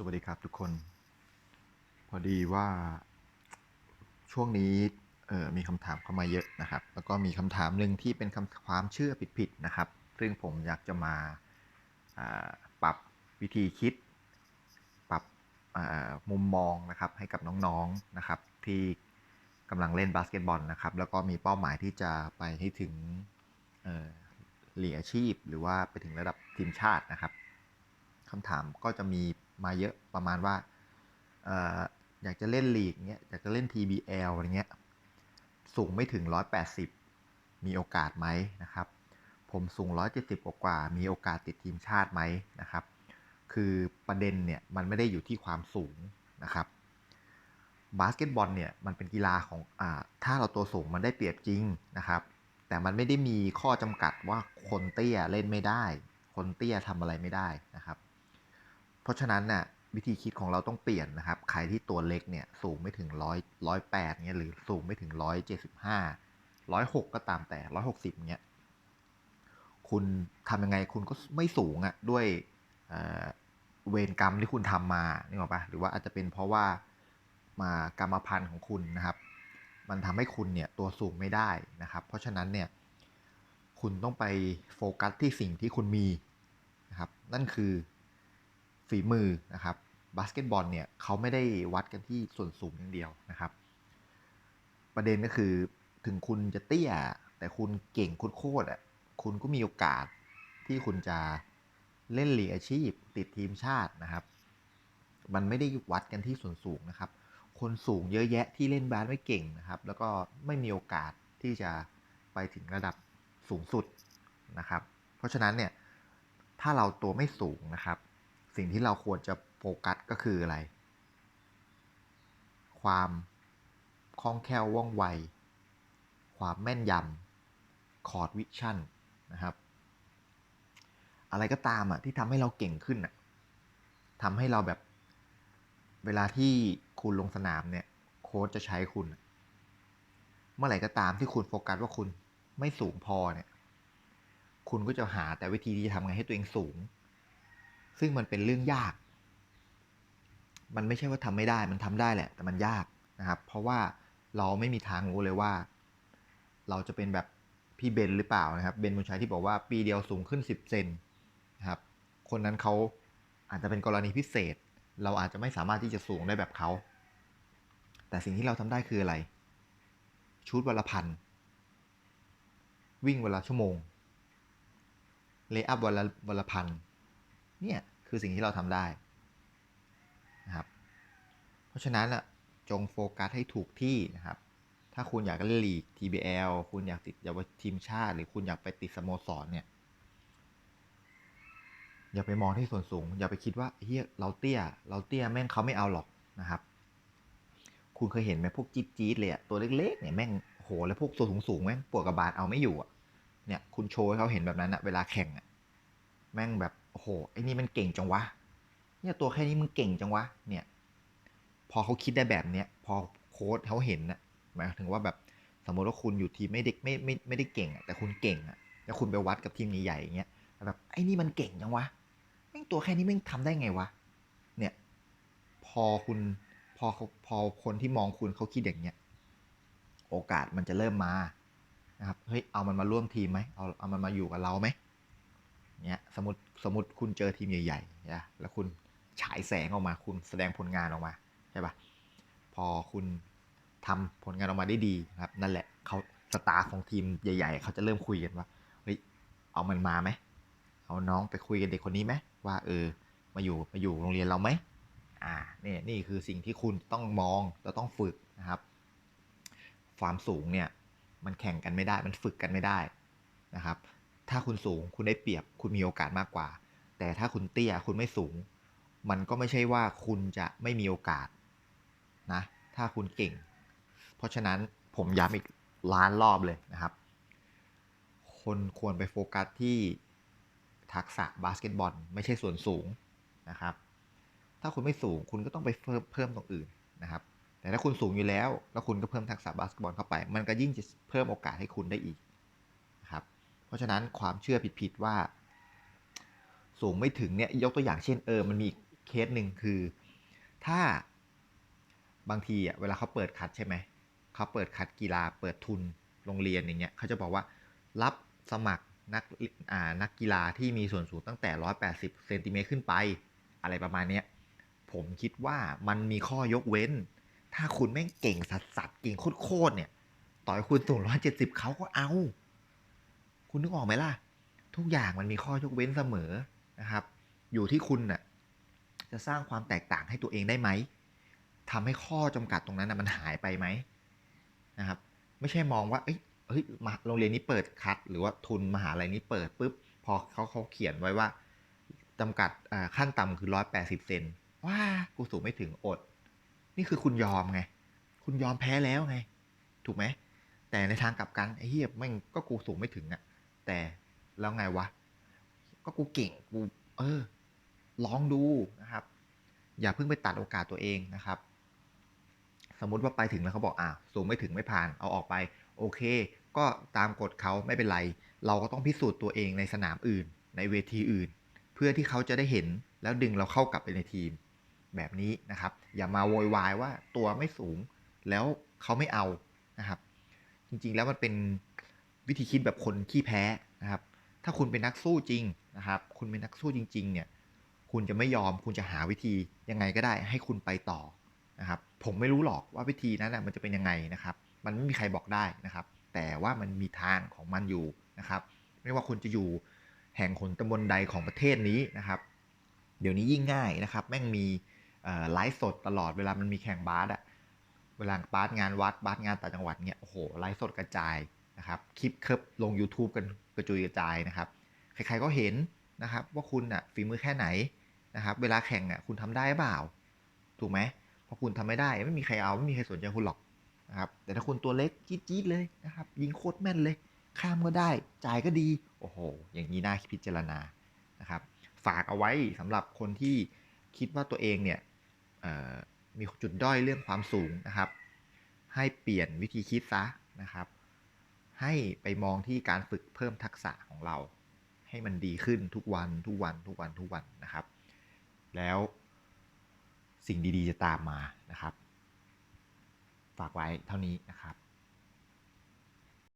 สวัสดีครับทุกคน พอดีว่าช่วงนี้มีคำถามเข้ามาเยอะนะครับ แล้วก็มีคำถามหนึ่งที่เป็นคำความเชื่อผิดๆนะครับ ซึ่งผมอยากจะมาปรับวิธีคิด ปรับมุมมองนะครับให้กับน้องๆนะครับที่กำลังเล่นบาสเกตบอลนะครับ แล้วก็มีเป้าหมายที่จะไปให้ถึงเอ่อลีกอาชีพ หรือว่าไปถึงระดับทีมชาตินะครับ คำถามก็จะมีมาเยอะประมาณว่าออยากจะเล่นลีกเงี้ยอยากจะเล่น TBL อะไรเงี้ยสูงไม่ถึง 180 มีโอกาสไหมนะครับ ผมสูง 170กว่า มีโอกาสติดทีมชาติไหมนะครับ คือประเด็นเนี่ยมันไม่ได้อยู่ที่ความสูงนะครับบาสเกตบอลเนี่ยมันเป็นกีฬาของอถ้าเราตัวสูงมันได้เปรียบจริงนะครับ แต่มันไม่ได้มีข้อจำกัดว่าคนเตี้ยเล่นไม่ได้ คนเตี้ยทำอะไรไม่ได้นะครับ ราะฉะนั้นน่ะวิธีคิดของเราต้องเปลี่ยนนะครับ ใครที่ตัวเล็กเนี่ยสูงไม่ถึงร้อยร้อยแปดเนี่ยหรือสูงไม่ถึงร้อยเจ็ดสิบห้าร้อยหกก็ตามแต่ร้อยหกสิบเนี่ยคุณทำยังไงคุณก็ไม่สูงอะ่ะด้วยเเวรกรรมที่คุณทำมานี่หรอปะหรือว่าอาจจะเป็นเพราะว่ามากรรมพันธุ์ของคุณนะครับ มันทำให้คุณเนี่ยตัวสูงไม่ได้นะครับ เพราะฉะนั้นเนี่ยคุณต้องไปโฟกัสที่สิ่งที่คุณมีนะครับ นั่นคือ ฝีมือนะครับบาสเกตบอลเนี่ยเขาไม่ได้วัดกันที่ส่วนสูงอย่างเดียวนะครับ ประเด็นก็คือถึงคุณจะเตี้ย แต่คุณเก่งโคตรอะคุณก็มีโอกาสที่คุณจะเล่นลีกอาชีพ ติดทีมชาตินะครับ มันไม่ได้วัดกันที่ส่วนสูงนะครับ คนสูงเยอะแยะที่เล่นบาสไม่เก่งนะครับ แล้วก็ไม่มีโอกาสที่จะไปถึงระดับสูงสุดนะครับ เพราะฉะนั้นเนี่ยถ้าเราตัวไม่สูงนะครับ สิ่งที่เราควรจะโฟกัสก็คืออะไร ความคล่องแคล่วว่องไว ความแม่นยำคอร์ดวิชั่นนะครับ อะไรก็ตามอะที่ทำให้เราเก่งขึ้นอะทำให้เราแบบเวลาที่คุณลงสนามเนี่ยโค้ชจะใช้คุณ เมื่อไหร่ก็ตามที่คุณโฟกัสว่าคุณไม่สูงพอเนี่ย คุณก็จะหาแต่วิธีที่จะทำไงให้ตัวเองสูง ซึ่งมันเป็นเรื่องยาก มันไม่ใช่ว่าทำไม่ได้ มันทำได้แหละ แต่มันยากนะครับ เพราะว่าเราไม่มีทางรู้เลยว่า เราจะเป็นแบบพี่เบนหรือเปล่านะครับ เบนบุญชัยที่บอกว่าปีเดียวสูงขึ้น 10 เซนนะครับ คนนั้นเขาอาจจะเป็นกรณีพิเศษ เราอาจจะไม่สามารถที่จะสูงได้แบบเขา แต่สิ่งที่เราทำได้คืออะไร ชุดวันละพัน วิ่งวันละชั่วโมง เลย์อัพวันละวันละพัน เนี่ยคือสิ่งที่เราทำได้นะครับ เพราะฉะนั้นอะจงโฟกัสให้ถูกที่นะครับ ถ้าคุณอยากเล่นลีก TBL คุณอยากติดเยาวชนทีมชาติ หรือคุณอยากไปติดสโมสรเนี่ย อย่าไปมองที่ส่วนสูง อย่าไปคิดว่าเฮียเราเตี้ย เราเตี้ยแม่งเขาไม่เอาหรอกนะครับ คุณเคยเห็นไหมพวกจี๊ดจี๊ดเลยอะตัวเล็กๆเนี่ยแม่งโหแล้วพวกตัวสูงสูงแม่งปวดกระบาลเอาไม่อยู่อะเนี่ยคุณโชว์ให้เขาเห็นแบบนั้นอะเวลาแข่งอะแม่งแบบ โอ้โหไอ้นี่มันเก่งจังวะ เนี่ยตัวแค่นี้มึงเก่งจังวะ เนี่ย พอเขาคิดได้แบบเนี้ย พอโค้ชเขาเห็นนะหมายถึงว่าแบบสมมติว่าคุณอยู่ทีมไม่เด็กไม่ไม่ไม่ได้เก่งอะแต่คุณเก่งอะแล้วคุณไปวัดกับทีมใหญ่ๆอย่างเงี้ยแบบไอ้นี่มันเก่งจังวะแม่งตัวแค่นี้แม่งทำได้ไงวะ เนี่ย พอคุณพอเขาพอคนที่มองคุณเขาคิดอย่างเงี้ยโอกาสมันจะเริ่มมานะครับเฮ้ยเอามันมาร่วมทีมไหมเอาเอามันมาอยู่กับเราไหม เนี่ยสมมติสมมติคุณเจอทีมใหญ่ๆนะแล้วคุณฉายแสงออกมา คุณแสดงผลงานออกมาใช่ปะพอคุณทำผลงานออกมาได้ดีนะครับ นั่นแหละเขาสตาร์ของทีมใหญ่ ๆ เขาจะเริ่มคุยกันว่าเฮ้ยเอามันมาไหมเอาน้องไปคุยกับเด็กคนนี้ไหมว่าเออมาอยู่มาอยู่โรงเรียนเราไหมอ่าเนี่ยนี่คือสิ่งที่คุณต้องมองจะต้องฝึกนะครับ ความสูงเนี่ยมันแข่งกันไม่ได้มันฝึกกันไม่ได้นะครับ ถ้าคุณสูงคุณได้เปรียบคุณมีโอกาสมากกว่า แต่ถ้าคุณเตี้ยคุณไม่สูง มันก็ไม่ใช่ว่าคุณจะไม่มีโอกาสนะ ถ้าคุณเก่ง เพราะฉะนั้นผมย้ำอีกล้านรอบเลยนะครับ คนควรไปโฟกัสที่ทักษะบาสเกตบอลไม่ใช่ส่วนสูงนะครับ ถ้าคุณไม่สูงคุณก็ต้องไปเพิ่มเพิ่มตรงอื่นนะครับ แต่ถ้าคุณสูงอยู่แล้ว แล้วคุณก็เพิ่มทักษะบาสเกตบอลเข้าไป มันก็ยิ่งจะเพิ่มโอกาสให้คุณได้อีก เพราะฉะนั้นความเชื่อผิดๆว่า สูงไม่ถึงเนี่ยยกตัวอย่างเช่นเออมันมีเคสหนึ่งคือ ถ้าบางทีอะเวลาเขาเปิดคัดใช่ไหมเขาเปิดคัดกีฬาเปิดทุนโรงเรียนอย่างเงี้ยเขาจะบอกว่ารับสมัครนักอ่านักกีฬาที่มีส่วนสูงตั้งแต่ 180เซนติเมตรขึ้นไป อะไรประมาณเนี้ยผมคิดว่ามันมีข้อยกเว้น ถ้าคุณแม่งเก่งสัสสัสเก่งโคตรๆเนี่ย ต่อยคุณสูง170เขาก็เอา คุณนึกออกไหมล่ะ ทุกอย่างมันมีข้อยกเว้นเสมอนะครับ อยู่ที่คุณน่ะจะสร้างความแตกต่างให้ตัวเองได้ไหมทำให้ข้อจำกัดตรงนั้นนะมันหายไปไหมนะครับ ไม่ใช่มองว่าเอ้ยเฮ้ยมาโรงเรียนนี้เปิดคัด หรือว่าทุนมหาลัยนี้เปิดปุ๊บพอเขาเขาเขียนไว้ว่าจำกัดขั้นต่ำคือร้อยแปดสิบเซนว้ากูสูงไม่ถึงอด นี่คือคุณยอมไง คุณยอมแพ้แล้วไง ถูกไหมแต่ในทางกลับกันไอ้เหี้ยแม่งก็กูสูงไม่ถึงอะ แต่แล้วไงวะ ก็กูเก่งกูเออ ลองดูนะครับ อย่าเพิ่งไปตัดโอกาสตัวเองนะครับ สมมุติว่าไปถึงแล้วเขาบอกอะสูงไม่ถึงไม่ผ่านเอาออกไป โอเค ก็ตามกฎเขาไม่เป็นไร เราก็ต้องพิสูจน์ตัวเองในสนามอื่น ในเวทีอื่น เพื่อที่เขาจะได้เห็นแล้วดึงเราเข้ากลับไปในทีม แบบนี้นะครับ อย่ามาโวยวายว่าตัวไม่สูงแล้วเขาไม่เอานะครับ จริงๆแล้วมันเป็น วิธีคิดแบบคนขี้แพ้นะครับ ถ้าคุณเป็นนักสู้จริงนะครับ คุณเป็นนักสู้จริง ๆ เนี่ย คุณจะไม่ยอม คุณจะหาวิธียังไงก็ได้ ให้คุณไปต่อนะครับ ผมไม่รู้หรอกว่าวิธีนั้นนะมันจะเป็นยังไงนะครับ มันไม่มีใครบอกได้นะครับ แต่ว่ามันมีทางของมันอยู่นะครับ ไม่ว่าคุณจะอยู่แห่งขนตำบลใดของประเทศนี้นะครับ เดี๋ยวนี้ยิ่งง่ายนะครับ แม่งมีไลฟ์สดตลอดเวลามันมีแข่งบาสอะเวลาบาสงานวัดบาสงานต่างจังหวัดเนี่ยโอ้โหไลฟ์สดกระจาย นะครับคลิปเคิบลง YouTube กันกระจุยกระจายนะครับใครๆก็เห็นนะครับว่าคุณอะฝีมือแค่ไหนนะครับเวลาแข่งอะคุณทำได้เปล่า ถูกไหมพอคุณทำไม่ได้ไม่มีใครเอาไม่มีใครสนใจคุณหรอกนะครับแต่ถ้าคุณตัวเล็กจี๊ดๆเลยนะครับยิงโคตรแม่นเลย ข้ามก็ได้จ่ายก็ดีโอ้โห อย่างนี้น่าพิจารณานะครับฝากเอาไว้สำหรับคนที่คิดว่าตัวเองเนี่ยมีจุดด้อยเรื่องความสูงนะครับ ให้เปลี่ยนวิธีคิดซะนะครับ ให้ไปมองที่การฝึกเพิ่มทักษะของเรา ให้มันดีขึ้นทุกวันทุกวันทุกวันทุกวันนะครับ แล้วสิ่งดีๆจะตามมานะครับ ฝากไว้เท่านี้นะครับ